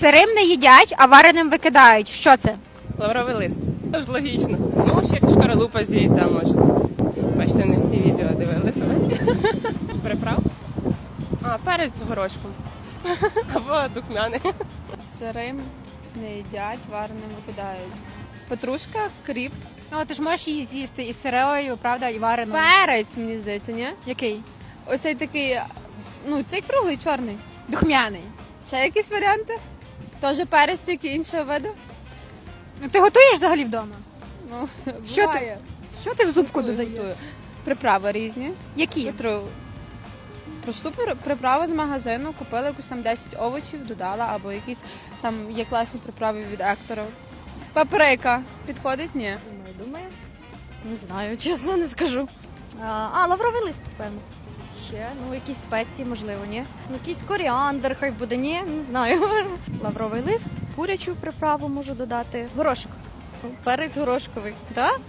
Сирим не їдять, а вареним викидають. Що це? Лавровий лист. Тож логічно. Ну, ще шкаралупа з яйця може. Бачите, не всі відео дивилися. бачите? З приправ. А, перець з горошком. Або духмяний. Сирим не їдять, вареним викидають. Петрушка, кріп, Ну, ти ж можеш її з'їсти і сирою, правда, і вареною. перець, мені здається, ні? Який? Оцей такий, ну, цей круглий, чорний. Духмяний. Ще якісь варіанти? Тоже перець, тільки іншого виду? Ну, ти готуєш взагалі вдома? Ну, Що буває. Що ти в зубку Готую, додаєш? готую. Приправи різні. Які? Петру. Просту при- приправу з магазину, купила якусь там 10 овочів, додала, або якісь там є класні приправи від Ектора. Паприка. Підходить? Ні. Думаю, думаю. Не знаю, чесно не скажу. А, а лавровий лист, певно. Ще, ну якісь спеції, можливо, ні. Ну, якийсь коріандр, хай буде, ні, не знаю. Лавровий лист, курячу приправу можу додати. Горошок. Перець горошковий, так?